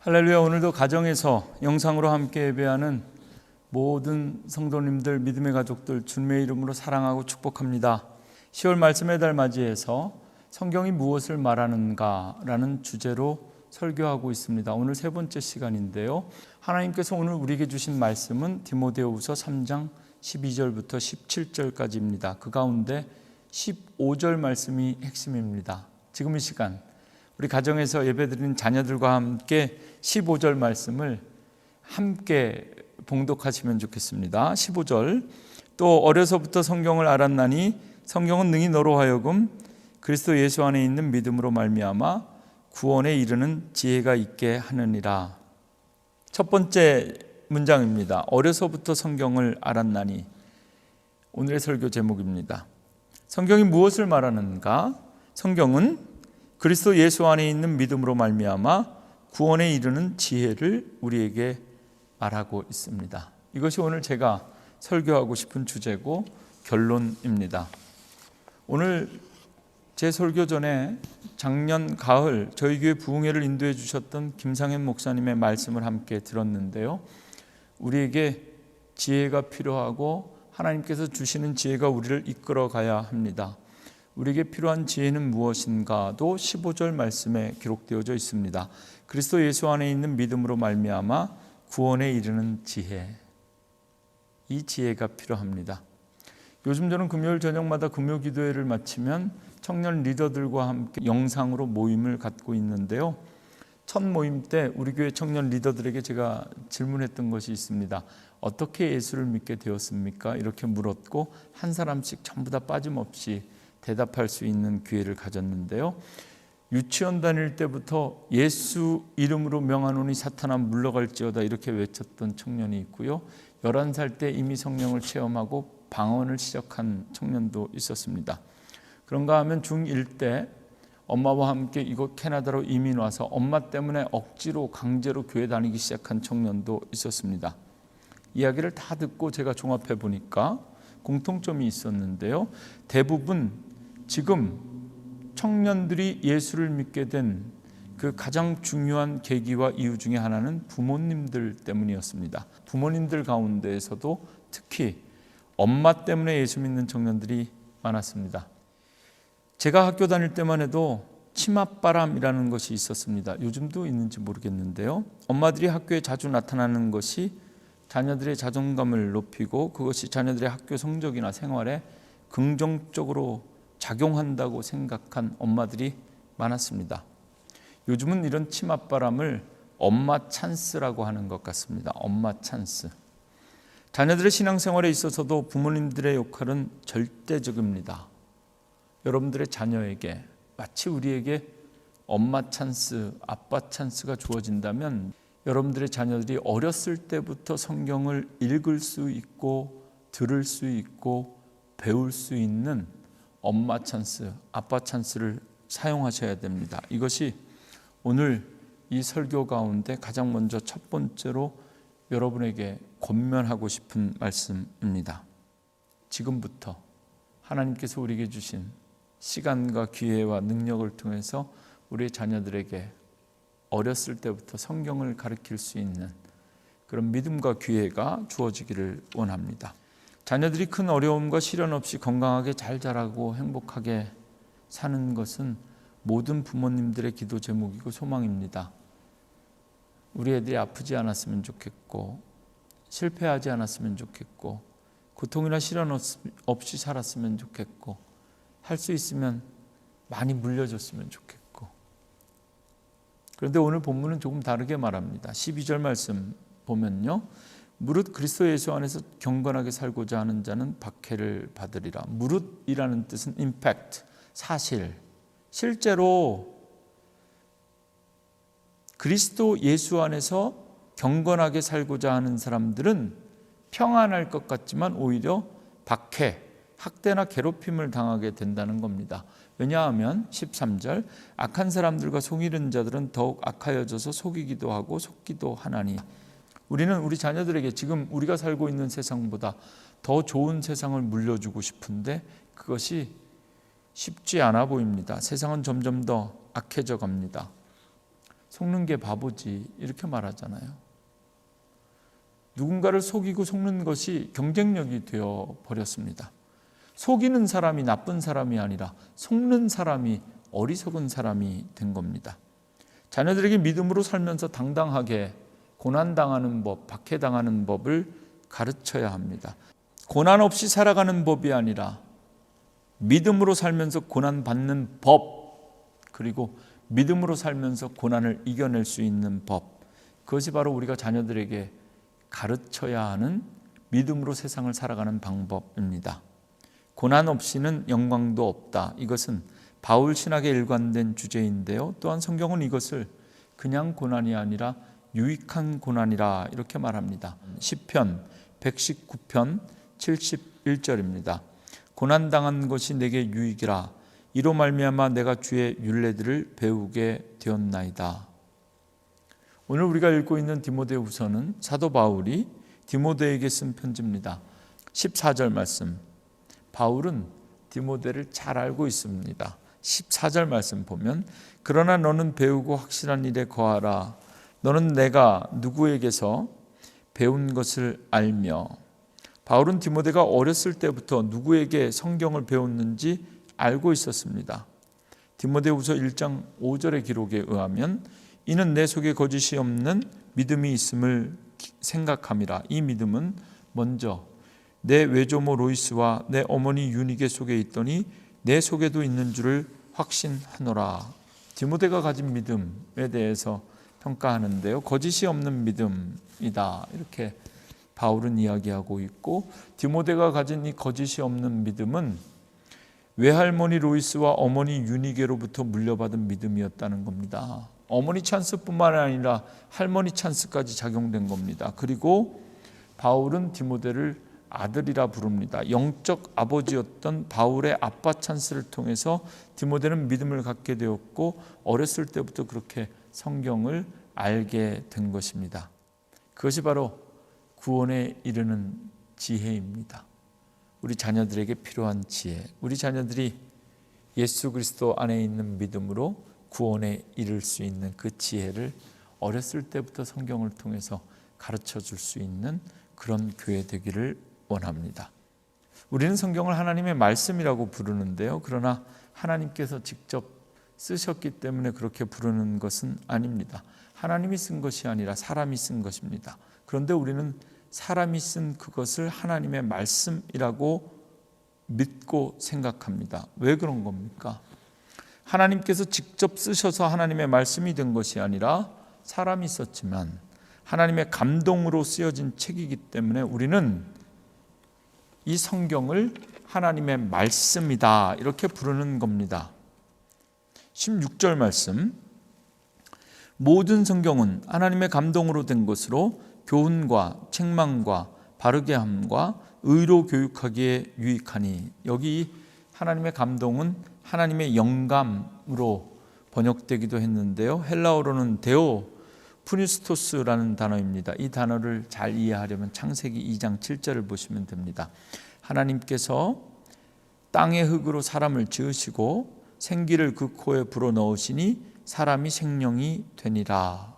할렐루야 오늘도 가정에서 영상으로 함께 예배하는 모든 성도님들 믿음의 가족들 주님의 이름으로 사랑하고 축복합니다. 10월 말씀의 달 맞이해서 성경이 무엇을 말하는가라는 주제로 설교하고 있습니다. 오늘 세 번째 시간인데요. 하나님께서 오늘 우리에게 주신 말씀은 디모데후서 3장 12절부터 17절까지입니다. 그 가운데 15절 말씀이 핵심입니다. 지금 이 시간 우리 가정에서 예배드리는 자녀들과 함께 15절 말씀을 함께 봉독하시면 좋겠습니다. 15절 또 어려서부터 성경을 알았나니 성경은 능히 너로 하여금 그리스도 예수 안에 있는 믿음으로 말미암아 구원에 이르는 지혜가 있게 하느니라. 첫 번째 문장입니다. 어려서부터 성경을 알았나니 오늘의 설교 제목입니다. 성경이 무엇을 말하는가? 성경은 그리스도 예수 안에 있는 믿음으로 말미암아 구원에 이르는 지혜를 우리에게 말하고 있습니다. 이것이 오늘 제가 설교하고 싶은 주제고 결론입니다. 오늘 제 설교 전에 작년 가을 저희 교회 부흥회를 인도해 주셨던 김상현 목사님의 말씀을 함께 들었는데요. 우리에게 지혜가 필요하고 하나님께서 주시는 지혜가 우리를 이끌어 가야 합니다. 우리에게 필요한 지혜는 무엇인가도 15절 말씀에 기록되어져 있습니다. 그리스도 예수 안에 있는 믿음으로 말미암아 구원에 이르는 지혜. 이 지혜가 필요합니다. 요즘 저는 금요일 저녁마다 금요 기도회를 마치면 청년 리더들과 함께 영상으로 모임을 갖고 있는데요. 첫 모임 때 우리 교회 청년 리더들에게 제가 질문했던 것이 있습니다. 어떻게 예수를 믿게 되었습니까? 이렇게 물었고 한 사람씩 전부 다 빠짐없이 대답할 수 있는 기회를 가졌는데요. 유치원 다닐 때부터 예수 이름으로 명하노니 사탄아 물러갈지어다 이렇게 외쳤던 청년이 있고요. 11살 때 이미 성령을 체험하고 방언을 시작한 청년도 있었습니다. 그런가 하면 중1 때 엄마와 함께 이곳 캐나다로 이민 와서 엄마 때문에 억지로 강제로 교회 다니기 시작한 청년도 있었습니다. 이야기를 다 듣고 제가 종합해 보니까 공통점이 있었는데요. 대부분 지금 청년들이 예수를 믿게 된 그 가장 중요한 계기와 이유 중에 하나는 부모님들 때문이었습니다. 부모님들 가운데에서도 특히 엄마 때문에 예수 믿는 청년들이 많았습니다. 제가 학교 다닐 때만 해도 치맛바람이라는 것이 있었습니다. 요즘도 있는지 모르겠는데요. 엄마들이 학교에 자주 나타나는 것이 자녀들의 자존감을 높이고 그것이 자녀들의 학교 성적이나 생활에 긍정적으로 작용한다고 생각한 엄마들이 많았습니다. 요즘은 이런 치맛바람을 엄마 찬스라고 하는 것 같습니다. 엄마 찬스. 자녀들의 신앙생활에 있어서도 부모님들의 역할은 절대적입니다. 여러분들의 자녀에게 마치 우리에게 엄마 찬스, 아빠 찬스가 주어진다면 여러분들의 자녀들이 어렸을 때부터 성경을 읽을 수 있고 들을 수 있고 배울 수 있는 엄마 찬스, 아빠 찬스를 사용하셔야 됩니다. 이것이 오늘 이 설교 가운데 가장 먼저 첫 번째로 여러분에게 권면하고 싶은 말씀입니다. 지금부터 하나님께서 우리에게 주신 시간과 기회와 능력을 통해서 우리의 자녀들에게 어렸을 때부터 성경을 가르칠 수 있는 그런 믿음과 기회가 주어지기를 원합니다. 자녀들이 큰 어려움과 시련 없이 건강하게 잘 자라고 행복하게 사는 것은 모든 부모님들의 기도 제목이고 소망입니다. 우리 애들이 아프지 않았으면 좋겠고 실패하지 않았으면 좋겠고 고통이나 시련 없이 살았으면 좋겠고 할 수 있으면 많이 물려줬으면 좋겠고 그런데 오늘 본문은 조금 다르게 말합니다. 12절 말씀 보면요. 무릇 그리스도 예수 안에서 경건하게 살고자 하는 자는 박해를 받으리라. 무릇이라는 뜻은 임팩트, 사실, 실제로 그리스도 예수 안에서 경건하게 살고자 하는 사람들은 평안할 것 같지만 오히려 박해, 학대나 괴롭힘을 당하게 된다는 겁니다. 왜냐하면 13절 악한 사람들과 속이는 자들은 더욱 악하여져서 속이기도 하고 속기도 하나니 우리는 우리 자녀들에게 지금 우리가 살고 있는 세상보다 더 좋은 세상을 물려주고 싶은데 그것이 쉽지 않아 보입니다. 세상은 점점 더 악해져 갑니다. 속는 게 바보지 이렇게 말하잖아요. 누군가를 속이고 속는 것이 경쟁력이 되어 버렸습니다. 속이는 사람이 나쁜 사람이 아니라 속는 사람이 어리석은 사람이 된 겁니다. 자녀들에게 믿음으로 살면서 당당하게 고난당하는 법, 박해당하는 법을 가르쳐야 합니다. 고난 없이 살아가는 법이 아니라 믿음으로 살면서 고난 받는 법, 그리고 믿음으로 살면서 고난을 이겨낼 수 있는 법. 그것이 바로 우리가 자녀들에게 가르쳐야 하는 믿음으로 세상을 살아가는 방법입니다. 고난 없이는 영광도 없다. 이것은 바울 신학에 일관된 주제인데요. 또한 성경은 이것을 그냥 고난이 아니라 유익한 고난이라 이렇게 말합니다. 시편 119편 71절입니다. 고난 당한 것이 내게 유익이라 이로 말미암아 내가 주의 율례들을 배우게 되었나이다. 오늘 우리가 읽고 있는 디모데후서는 사도 바울이 디모데에게 쓴 편지입니다. 14절 말씀. 바울은 디모데를 잘 알고 있습니다. 14절 말씀 보면 그러나 너는 배우고 확실한 일에 거하라. 너는 내가 누구에게서 배운 것을 알며 바울은 디모데가 어렸을 때부터 누구에게 성경을 배웠는지 알고 있었습니다. 디모데후서 1장 5절의 기록에 의하면 이는 내 속에 거짓이 없는 믿음이 있음을 생각함이라. 이 믿음은 먼저 내 외조모 로이스와 내 어머니 유니게 속에 있더니 내 속에도 있는 줄을 확신하노라. 디모데가 가진 믿음에 대해서 평가하는데요. 거짓이 없는 믿음이다. 이렇게 바울은 이야기하고 있고 디모데가 가진 이 거짓이 없는 믿음은 외할머니 로이스와 어머니 유니게로부터 물려받은 믿음이었다는 겁니다. 어머니 찬스뿐만 아니라 할머니 찬스까지 작용된 겁니다. 그리고 바울은 디모데를 아들이라 부릅니다. 영적 아버지였던 바울의 아빠 찬스를 통해서 디모데는 믿음을 갖게 되었고 어렸을 때부터 그렇게 성경을 알게 된 것입니다. 그것이 바로 구원에 이르는 지혜입니다. 우리 자녀들에게 필요한 지혜. 우리 자녀들이 예수 그리스도 안에 있는 믿음으로 구원에 이를 수 있는 그 지혜를 어렸을 때부터 성경을 통해서 가르쳐 줄 수 있는 그런 교회 되기를 원합니다. 우리는 성경을 하나님의 말씀이라고 부르는데요. 그러나 하나님께서 직접 쓰셨기 때문에 그렇게 부르는 것은 아닙니다. 하나님이 쓴 것이 아니라 사람이 쓴 것입니다. 그런데 우리는 사람이 쓴 그것을 하나님의 말씀이라고 믿고 생각합니다. 왜 그런 겁니까? 하나님께서 직접 쓰셔서 하나님의 말씀이 된 것이 아니라 사람이 썼지만 하나님의 감동으로 쓰여진 책이기 때문에 우리는 이 성경을 하나님의 말씀이다 이렇게 부르는 겁니다. 16절 말씀 모든 성경은 하나님의 감동으로 된 것으로 교훈과 책망과 바르게 함과 의로 교육하기에 유익하니 여기 하나님의 감동은 하나님의 영감으로 번역되기도 했는데요. 헬라어로는 데오 푸니스토스라는 단어입니다. 이 단어를 잘 이해하려면 창세기 2장 7절을 보시면 됩니다. 하나님께서 땅의 흙으로 사람을 지으시고 생기를 그 코에 불어 넣으시니 사람이 생명이 되니라.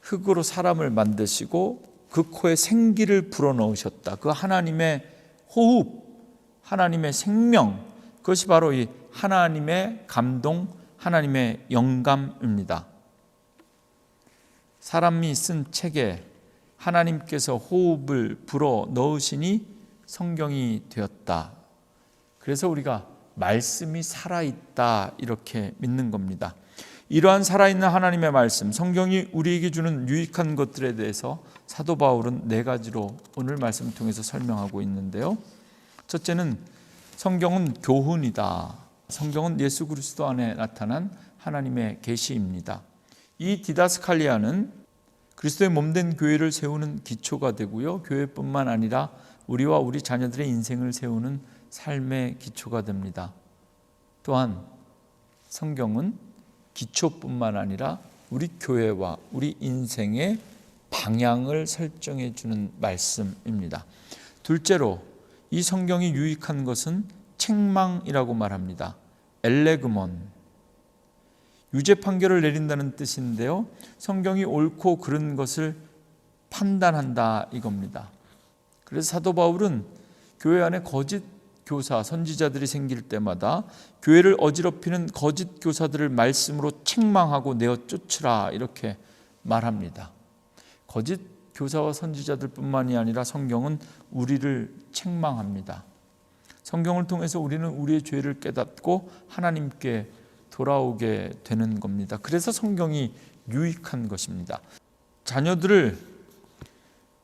흙으로 사람을 만드시고 그 코에 생기를 불어 넣으셨다. 그 하나님의 호흡, 하나님의 생명, 그것이 바로 이 하나님의 감동, 하나님의 영감입니다. 사람이 쓴 책에 하나님께서 호흡을 불어 넣으시니 성경이 되었다. 그래서 우리가 말씀이 살아있다 이렇게 믿는 겁니다. 이러한 살아있는 하나님의 말씀, 성경이 우리에게 주는 유익한 것들에 대해서 사도 바울은 네 가지로 오늘 말씀 통해서 설명하고 있는데요. 첫째는 성경은 교훈이다. 성경은 예수 그리스도 안에 나타난 하나님의 계시입니다. 이 디다스칼리아는 그리스도의 몸된 교회를 세우는 기초가 되고요. 교회뿐만 아니라 우리와 우리 자녀들의 인생을 세우는 삶의 기초가 됩니다. 또한 성경은 기초뿐만 아니라 우리 교회와 우리 인생의 방향을 설정해 주는 말씀입니다. 둘째로 이 성경이 유익한 것은 책망이라고 말합니다. 엘레그몬. 유죄 판결을 내린다는 뜻인데요. 성경이 옳고 그른 것을 판단한다 이겁니다. 그래서 사도 바울은 교회 안에 거짓 교사, 선지자들이 생길 때마다 교회를 어지럽히는 거짓 교사들을 말씀으로 책망하고 내어 쫓으라 이렇게 말합니다. 거짓 교사와 선지자들뿐만이 아니라 성경은 우리를 책망합니다. 성경을 통해서 우리는 우리의 죄를 깨닫고 하나님께 돌아오게 되는 겁니다. 그래서 성경이 유익한 것입니다. 자녀들을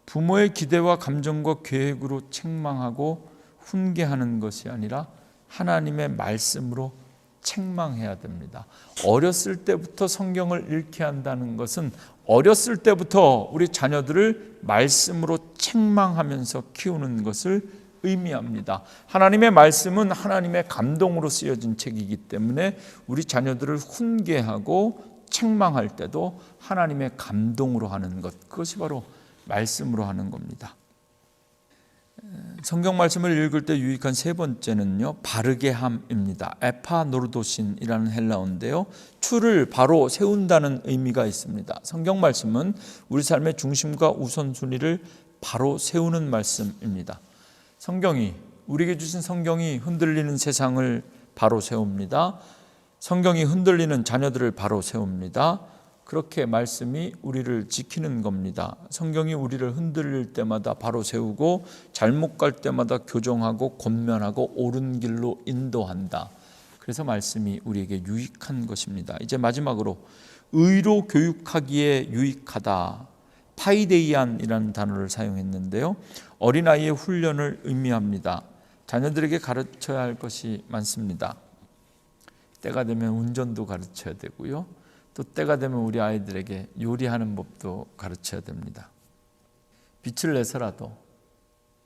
부모의 기대와 감정과 계획으로 책망하고 훈계하는 것이 아니라 하나님의 말씀으로 책망해야 됩니다. 어렸을 때부터 성경을 읽게 한다는 것은 어렸을 때부터 우리 자녀들을 말씀으로 책망하면서 키우는 것을 의미합니다. 하나님의 말씀은 하나님의 감동으로 쓰여진 책이기 때문에 우리 자녀들을 훈계하고 책망할 때도 하나님의 감동으로 하는 것 그것이 바로 말씀으로 하는 겁니다. 성경 말씀을 읽을 때 유익한 세 번째는요 바르게 함입니다. 에파노르도신이라는 헬라어인데요 추를 바로 세운다는 의미가 있습니다. 성경 말씀은 우리 삶의 중심과 우선순위를 바로 세우는 말씀입니다. 성경이 우리에게 주신 성경이 흔들리는 세상을 바로 세웁니다. 성경이 흔들리는 자녀들을 바로 세웁니다. 그렇게 말씀이 우리를 지키는 겁니다. 성경이 우리를 흔들릴 때마다 바로 세우고 잘못 갈 때마다 교정하고 권면하고 옳은 길로 인도한다. 그래서 말씀이 우리에게 유익한 것입니다. 이제 마지막으로 의로 교육하기에 유익하다. 파이데이안이라는 단어를 사용했는데요. 어린아이의 훈련을 의미합니다. 자녀들에게 가르쳐야 할 것이 많습니다. 때가 되면 운전도 가르쳐야 되고요. 또 때가 되면 우리 아이들에게 요리하는 법도 가르쳐야 됩니다. 빛을 내서라도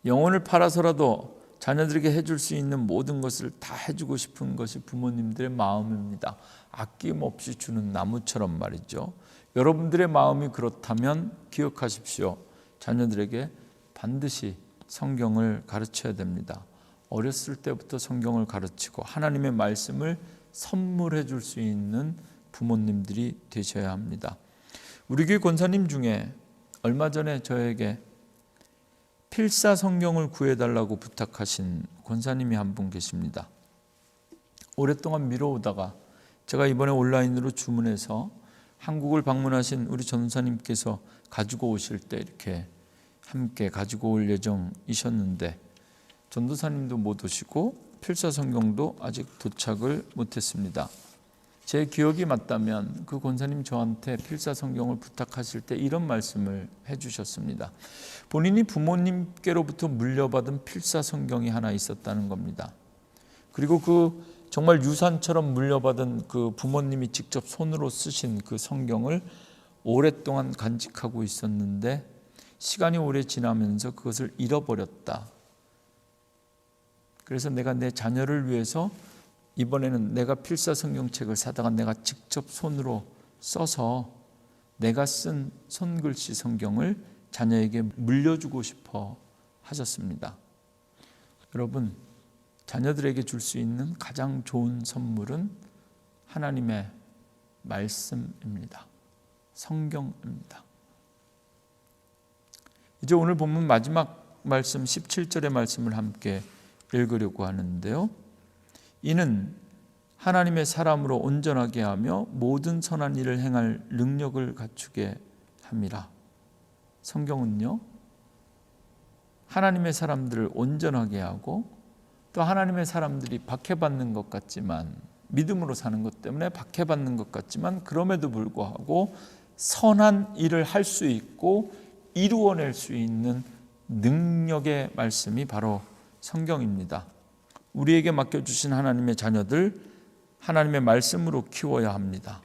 영혼을 팔아서라도 자녀들에게 해줄 수 있는 모든 것을 다 해주고 싶은 것이 부모님들의 마음입니다. 아낌없이 주는 나무처럼 말이죠. 여러분들의 마음이 그렇다면 기억하십시오. 자녀들에게 반드시 성경을 가르쳐야 됩니다. 어렸을 때부터 성경을 가르치고 하나님의 말씀을 선물해 줄 수 있는 부모님들이 되셔야 합니다. 우리 교회 권사님 중에 얼마 전에 저에게 필사 성경을 구해달라고 부탁하신 권사님이 한 분 계십니다. 오랫동안 미뤄오다가 제가 이번에 온라인으로 주문해서 한국을 방문하신 우리 전사님께서 가지고 오실 때 이렇게 함께 가지고 올 예정이셨는데 전도사님도 못 오시고 필사 성경도 아직 도착을 못했습니다. 제 기억이 맞다면 그 권사님 저한테 필사 성경을 부탁하실 때 이런 말씀을 해주셨습니다. 본인이 부모님께로부터 물려받은 필사 성경이 하나 있었다는 겁니다. 그리고 그 정말 유산처럼 물려받은 그 부모님이 직접 손으로 쓰신 그 성경을 오랫동안 간직하고 있었는데 시간이 오래 지나면서 그것을 잃어버렸다. 그래서 내가 내 자녀를 위해서 이번에는 내가 필사 성경책을 사다가 내가 직접 손으로 써서 내가 쓴 손글씨 성경을 자녀에게 물려주고 싶어 하셨습니다. 여러분, 자녀들에게 줄 수 있는 가장 좋은 선물은 하나님의 말씀입니다. 성경입니다. 이제 오늘 본문 마지막 말씀 17절의 말씀을 함께 읽으려고 하는데요. 이는 하나님의 사람으로 온전하게 하며 모든 선한 일을 행할 능력을 갖추게 함이라. 성경은요. 하나님의 사람들을 온전하게 하고 또 하나님의 사람들이 박해받는 것 같지만 믿음으로 사는 것 때문에 박해받는 것 같지만 그럼에도 불구하고 선한 일을 할 수 있고 이루어낼 수 있는 능력의 말씀이 바로 성경입니다. 우리에게 맡겨주신 하나님의 자녀들, 하나님의 말씀으로 키워야 합니다.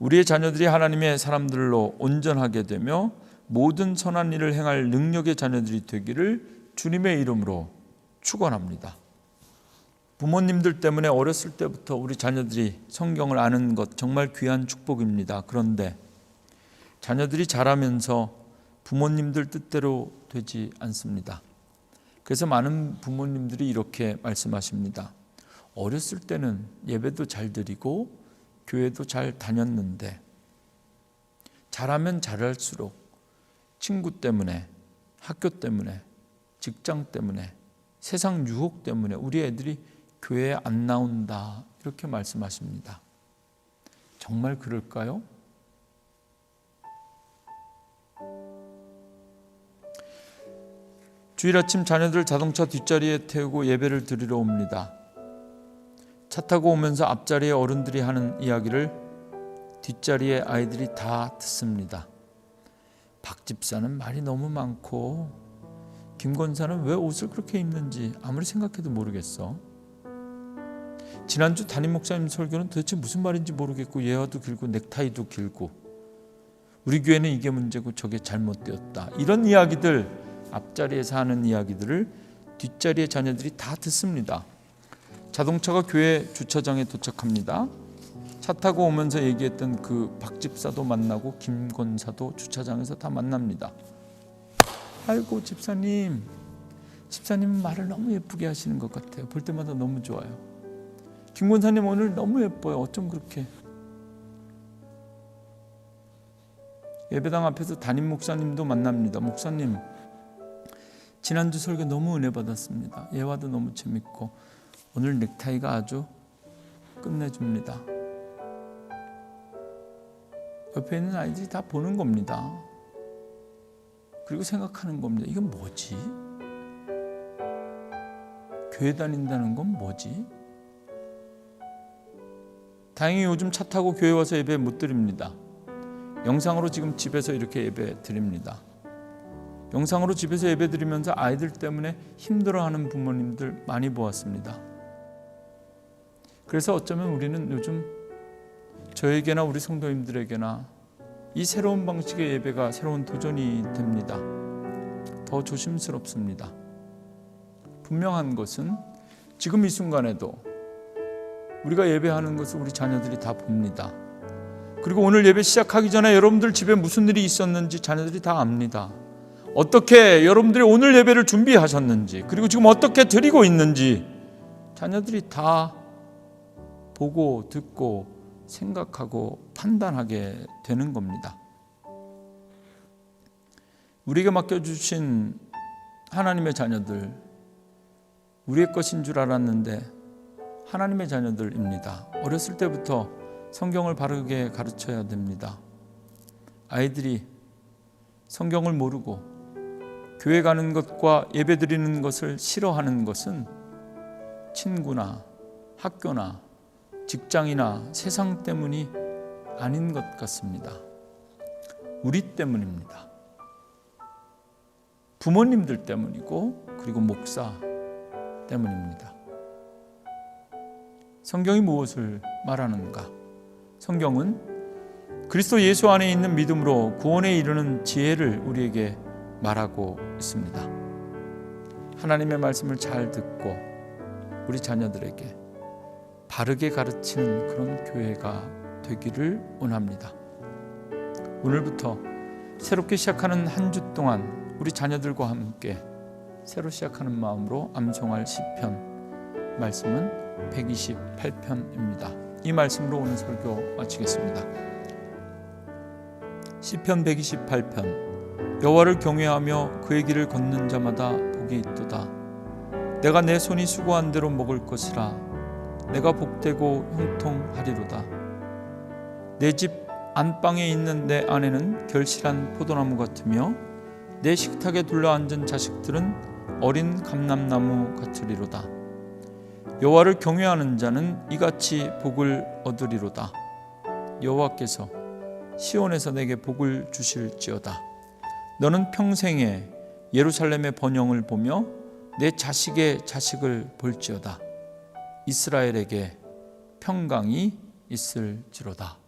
우리의 자녀들이 하나님의 사람들로 온전하게 되며 모든 선한 일을 행할 능력의 자녀들이 되기를 주님의 이름으로 축원합니다. 부모님들 때문에 어렸을 때부터 우리 자녀들이 성경을 아는 것 정말 귀한 축복입니다. 그런데 자녀들이 자라면서 부모님들 뜻대로 되지 않습니다. 그래서 많은 부모님들이 이렇게 말씀하십니다. 어렸을 때는 예배도 잘 드리고 교회도 잘 다녔는데 잘하면 잘할수록 친구 때문에 학교 때문에 직장 때문에 세상 유혹 때문에 우리 애들이 교회에 안 나온다 이렇게 말씀하십니다. 정말 그럴까요? 주일 아침 자녀들 자동차 뒷자리에 태우고 예배를 드리러 옵니다. 차 타고 오면서 앞자리에 어른들이 하는 이야기를 뒷자리에 아이들이 다 듣습니다. 박 집사는 말이 너무 많고 김 권사는 왜 옷을 그렇게 입는지 아무리 생각해도 모르겠어. 지난주 담임 목사님 설교는 도대체 무슨 말인지 모르겠고 예화도 길고 넥타이도 길고 우리 교회는 이게 문제고 저게 잘못되었다. 이런 이야기들 앞자리에서 하는 이야기들을 뒷자리의 자녀들이 다 듣습니다. 자동차가 교회 주차장에 도착합니다. 차 타고 오면서 얘기했던 그 박집사도 만나고 김권사도 주차장에서 다 만납니다. 아이고 집사님, 집사님 말을 너무 예쁘게 하시는 것 같아요. 볼 때마다 너무 좋아요. 김권사님 오늘 너무 예뻐요. 어쩜 그렇게? 예배당 앞에서 담임 목사님도 만납니다. 목사님, 지난주 설교 너무 은혜 받았습니다. 예화도 너무 재밌고 오늘 넥타이가 아주 끝내줍니다. 옆에 있는 아이들이 다 보는 겁니다. 그리고 생각하는 겁니다. 이건 뭐지? 교회 다닌다는 건 뭐지? 다행히 요즘 차 타고 교회 와서 예배 못 드립니다. 영상으로 지금 집에서 이렇게 예배 드립니다. 영상으로 집에서 예배 드리면서 아이들 때문에 힘들어하는 부모님들 많이 보았습니다. 그래서 어쩌면 우리는 요즘 저에게나 우리 성도님들에게나 이 새로운 방식의 예배가 새로운 도전이 됩니다. 더 조심스럽습니다. 분명한 것은 지금 이 순간에도 우리가 예배하는 것을 우리 자녀들이 다 봅니다. 그리고 오늘 예배 시작하기 전에 여러분들 집에 무슨 일이 있었는지 자녀들이 다 압니다. 어떻게 여러분들이 오늘 예배를 준비하셨는지, 그리고 지금 어떻게 드리고 있는지 자녀들이 다 보고 듣고 생각하고 판단하게 되는 겁니다. 우리에게 맡겨주신 하나님의 자녀들, 우리의 것인 줄 알았는데 하나님의 자녀들입니다. 어렸을 때부터 성경을 바르게 가르쳐야 됩니다. 아이들이 성경을 모르고 교회 가는 것과 예배 드리는 것을 싫어하는 것은 친구나 학교나 직장이나 세상 때문이 아닌 것 같습니다. 우리 때문입니다. 부모님들 때문이고 그리고 목사 때문입니다. 성경이 무엇을 말하는가? 성경은 그리스도 예수 안에 있는 믿음으로 구원에 이르는 지혜를 우리에게 말하고 있습니다. 하나님의 말씀을 잘 듣고 우리 자녀들에게 바르게 가르치는 그런 교회가 되기를 원합니다. 오늘부터 새롭게 시작하는 한 주 동안 우리 자녀들과 함께 새로 시작하는 마음으로 암송할 시편 말씀은 128편입니다. 이 말씀으로 오늘 설교 마치겠습니다. 시편 128편 여호와를 경외하며 그의 길을 걷는 자마다 복이 있도다. 내가 내 손이 수고한 대로 먹을 것이라 내가 복되고 형통하리로다. 내 집 안방에 있는 내 아내는 결실한 포도나무 같으며 내 식탁에 둘러앉은 자식들은 어린 감람나무 같으리로다. 여호와를 경외하는 자는 이같이 복을 얻으리로다. 여호와께서 시온에서 내게 복을 주실지어다. 너는 평생에 예루살렘의 번영을 보며 내 자식의 자식을 볼지어다. 이스라엘에게 평강이 있을지로다.